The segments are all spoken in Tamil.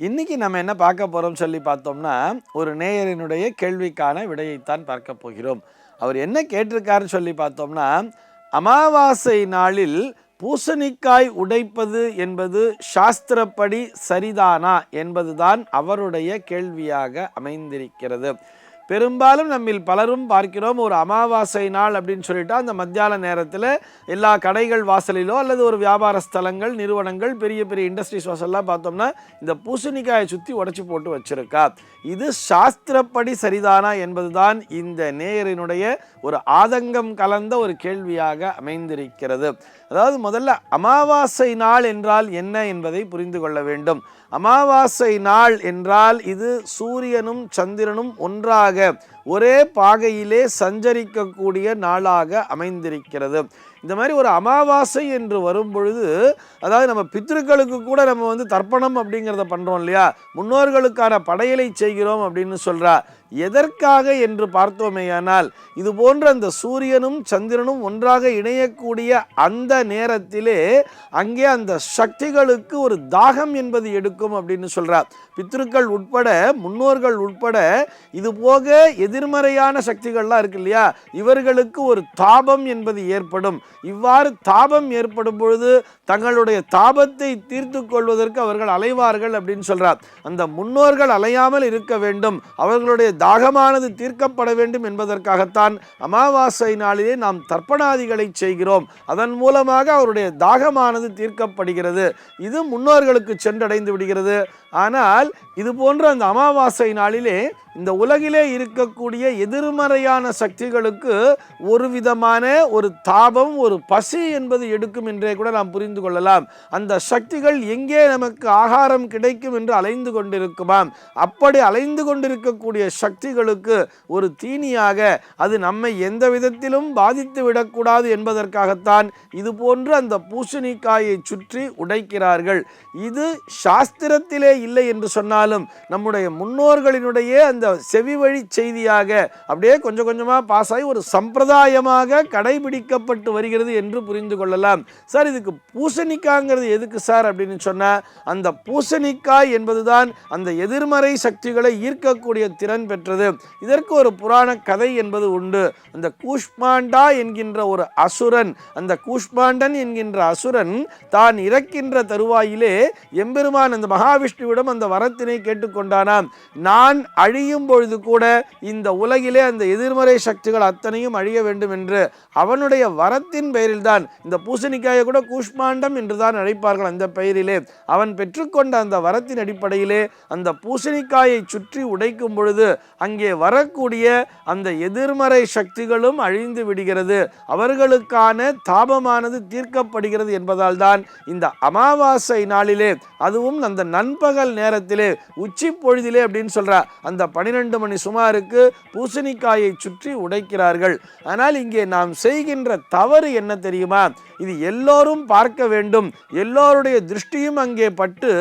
இன்றைக்கி நம்ம என்ன பார்க்க போகிறோம் சொல்லி பார்த்தோம்னா ஒரு நேயரினுடைய கேள்விக்கான விடையைத்தான் பார்க்க போகிறோம். அவர் என்ன கேட்டிருக்காருன்னு சொல்லி பார்த்தோம்னா அமாவாசை நாளில் பூசணிக்காய் உடைப்பது என்பது சாஸ்திரப்படி சரிதானா? என்பதுதான் அவருடைய கேள்வியாக அமைந்திருக்கிறது. பெரும்பாலும் நம்மில் பலரும் பார்க்கிறோம் ஒரு அமாவாசை நாள் அப்படின்னு சொல்லிட்டு அந்த மத்தியான நேரத்தில் எல்லா கடைகள் வாசலிலோ அல்லது ஒரு வியாபார ஸ்தலங்கள் நிறுவனங்கள் பெரிய பெரிய இண்டஸ்ட்ரீஸ் வாசல்லாம் பார்த்தோம்னா இந்த பூசணிக்காயை சுற்றி உடைச்சி போட்டு வச்சுருக்கா. இது சாஸ்திரப்படி சரிதானா என்பதுதான் இந்த நேயரினுடைய ஒரு ஆதங்கம் கலந்த ஒரு கேள்வியாக அமைந்திருக்கிறது. அதாவது முதல்ல அமாவாசை நாள் என்றால் என்ன என்பதை புரிந்து கொள்ள வேண்டும். அமாவாசை நாள் என்றால் இது சூரியனும் சந்திரனும் ஒன்றாக ஒரே பாகையிலே சஞ்சரிக்கக்கூடிய நாளாக அமைந்திருக்கிறது. இந்த மாதிரி ஒரு அமாவாசை என்று வரும் பொழுது அதாவது நம்ம பித்ருக்களுக்கு கூட நம்ம வந்து தர்ப்பணம் அப்படிங்கிறத பண்ணுறோம் இல்லையா? முன்னோர்களுக்கான படையலை செய்கிறோம் அப்படின்னு சொல்றா. எதற்காக என்று பார்த்தோமேயானால் இது போன்ற அந்த சூரியனும் சந்திரனும் ஒன்றாக இணையக்கூடிய அந்த நேரத்திலே அங்கே அந்த சக்திகளுக்கு ஒரு தாகம் என்பது எடுக்கும் அப்படின்னு சொல்கிறார் பித்ருக்கள் உட்பட முன்னோர்கள் உட்பட இது போக எதிர்மறையான சக்திகள்லாம் இருக்கு இல்லையா? இவர்களுக்கு ஒரு தாபம் என்பது ஏற்படும். இவ்வாறு தாபம் ஏற்படும் பொழுது தங்களுடைய தாபத்தை தீர்த்து கொள்வதற்கு அவர்கள் அலைவார்கள் அப்படின்னு சொல்கிறார் அந்த முன்னோர்கள் அலையாமல் இருக்க வேண்டும். அவர்களுடைய தாகமானது தீர்க்கப்பட வேண்டும் என்பதற்காகத்தான் அமாவாசை நாளிலே நாம் தர்ப்பணாதிகளை செய்கிறோம். அதன் மூலமாக அவருடைய தாகமானது தீர்க்கப்படுகிறது. இது முன்னோர்களுக்கு சென்றடைந்து விடுகிறது. ஆனால் இது போன்ற அந்த அமாவாசை நாளிலே இந்த உலகிலே இருக்கக்கூடிய எதிர்மறையான சக்திகளுக்கு ஒரு விதமான ஒரு தாபம் ஒரு பசி என்பது எடுக்கும் என்றே கூட நாம் புரிந்து கொள்ளலாம். அந்த சக்திகள் எங்கே நமக்கு ஆகாரம் கிடைக்கும் என்று அலைந்து கொண்டிருக்குமாம். அப்படி அலைந்து கொண்டிருக்கக்கூடிய சக்திகளுக்கு ஒரு தீனியாக அது நம்மை எந்த விதத்திலும் பாதித்து விடக்கூடாது என்பதற்காகத்தான் இது போன்று அந்த பூசணிக்காயை சுற்றி உடைக்கிறார்கள். இது சாஸ்திரத்திலே இல்லை என்று சொன்னாலும் நம்முடைய முன்னோர்களினுடைய அந்த செவி வழி செய்தியாக அப்படியே கொஞ்சம் கொஞ்சமாக பாஸ் ஆகி ஒரு சம்பிரதாயமாக கடைபிடிக்கப்பட்டு வருகிறது என்று புரிந்து கொள்ளலாம். சார் இதுக்கு பூசணிக்காங்கிறது எதுக்கு சார் அப்படின்னு சொன்னால் அந்த பூசணிக்காய் என்பதுதான் அந்த எதிர்மறை சக்திகளை ஈர்க்கக்கூடிய திறன் பெற்றது. இதற்கு ஒரு புராண கதை என்பது உண்டு. அந்த கூஷ்மாண்டா என்கின்ற ஒரு அசுரன் அந்த கூஷ்மாண்டன் என்கின்ற அசுரன் தான் இறக்கின்ற தருவாயிலே எம்பெருமான் அந்த மகாவிஷ்ணுவிடம் அந்த வரத்தினை கேட்டுக்கொண்டானாம். நான் அழியும் பொழுது கூட இந்த உலகிலே அந்த எதிர்மறை சக்திகள் அத்தனையும் அழிய வேண்டும் என்று அவனுடைய வரத்தின் பெயரில்தான் இந்த பூசணிக்காயை கூட கூஷ்மாண்டம் என்றுதான் அழைப்பார்கள் அந்த பெயரிலே. அவன் பெற்றுக்கொண்ட அந்த வரத்தின் அடிப்படையிலே அந்த பூசணிக்காயை சுற்றி உடைக்கும் பொழுது அங்கே வரக்கூடிய அந்த எதிர்மறை சக்திகளும் அழிந்து விடுகிறது. அவர்களுக்கான தாபமானது தீர்க்கப்படுகிறது என்பதால் தான் இந்த அமாவாசை நாளிலே அதுவும் அந்த நண்பகல் நேரத்திலே உச்சி பொழுதிலே அப்படின்னு சொல்றா. அந்த பனிரெண்டு மணி சுமாருக்கு பூசணிக்காயை சுற்றி உடைக்கிறார்கள். ஆனால் இங்கே நாம் செய்கின்ற தவறு என்ன தெரியுமா? இது எல்லோரும் பார்க்க வேண்டும். எல்லோருடைய திருஷ்டியும் அங்கே பட்டு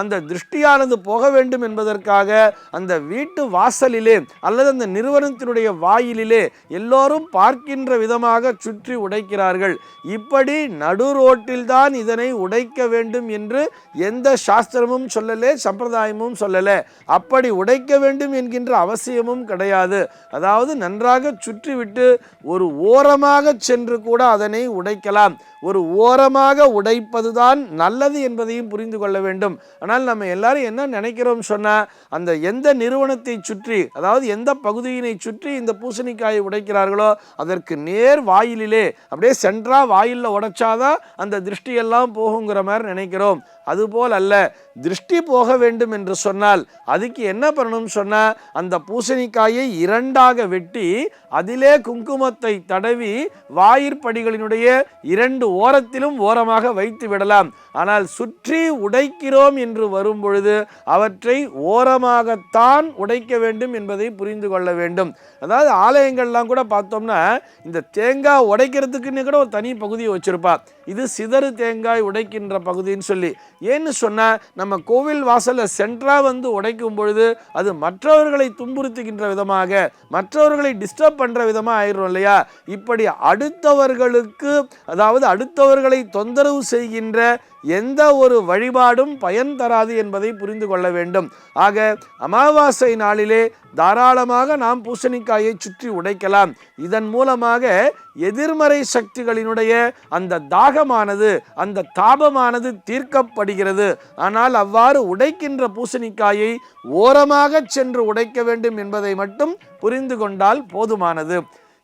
அந்த திருஷ்டியானது போக வேண்டும் என்பதற்காக அந்த வீட்டு வாசலிலே அல்லது அந்த நிறுவனத்தினுடைய வாயிலிலே எல்லோரும் பார்க்கின்ற விதமாக சுற்றி உடைக்கிறார்கள். இப்படி நடு ரோட்டில்தான் இதனை உடைக்க வேண்டும் என்று எந்த சாஸ்திரமும் சொல்லலை சம்பிரதாயமும் சொல்லலை. அப்படி உடைக்க வேண்டும் என்கின்ற அவசியமும் கிடையாது. அதாவது நன்றாக சுற்றிவிட்டு ஒரு ஓரமாக சென்று கூட அதனை உடைக்கலாம். ஒரு ஓரமாக உடைப்பதுதான் நல்லது என்பதையும் புரிந்து கொள்ள வேண்டும். ஆனால் நம்ம எல்லாரும் என்ன நினைக்கிறோம் சொன்னால் அந்த எந்த நிறுவனத்தை சுற்றி அதாவது எந்த பகுதியினை சுற்றி இந்த பூசணிக்காயை உடைக்கிறார்களோ அதற்கு நேர் வாயிலிலே அப்படியே சென்றா வாயிலில் உடைச்சாதான் அந்த திருஷ்டியெல்லாம் போகுங்கிற மாதிரி நினைக்கிறோம். அதுபோல் அல்ல திருஷ்டி போக வேண்டும் என்று சொன்னால் அதுக்கு என்ன பண்ணணும்னு சொன்னால் அந்த பூசணிக்காயை இரண்டாக வெட்டி அதிலே குங்குமத்தை தடவி வாயிற்படிகளினுடைய இரண்டு ஓரத்திலும் ஓரமாக வைத்து விடலாம். ஆனால் சுற்றி உடைக்கிறோம் என்று வரும் பொழுது அவற்றை ஓரமாகத்தான் உடைக்க வேண்டும் என்பதை புரிந்து கொள்ள வேண்டும். அதாவது ஆலயங்கள்லாம் கூட பார்த்தோம்னா இந்த தேங்காய் உடைக்கிறதுக்குன்னு கூட ஒரு தனி பகுதியை வச்சுருப்பாள் இது சிதறு தேங்காய் உடைக்கின்ற பகுதின்னு சொல்லி. ஏன்னு சொன்னால் நம்ம கோவில் வாசலில் சென்ட்ராக வந்து உடைக்கும் பொழுது அது மற்றவர்களை துன்புறுத்துகின்ற விதமாக மற்றவர்களை டிஸ்டர்ப் பண்ணுற விதமாக ஆயிரும் இல்லையா? இப்படி அடுத்தவர்களுக்கு அதாவது அடுத்தவர்களை தொந்தரவு செய்கின்ற எந்த ஒரு வழிபாடும் பயன் தராது என்பதை புரிந்து கொள்ள வேண்டும். ஆக அமாவாசை நாளிலே தாராளமாக நாம் பூசணிக்காயை சுற்றி உடைக்கலாம். இதன் மூலமாக எதிர்மறை சக்திகளினுடைய அந்த தாகமானது அந்த தாபமானது தீர்க்கப்படுகிறது. ஆனால் அவ்வாறு உடைக்கின்ற பூசணிக்காயை ஓரமாக சென்று உடைக்க வேண்டும் என்பதை மட்டும் புரிந்து கொண்டால் போதுமானது.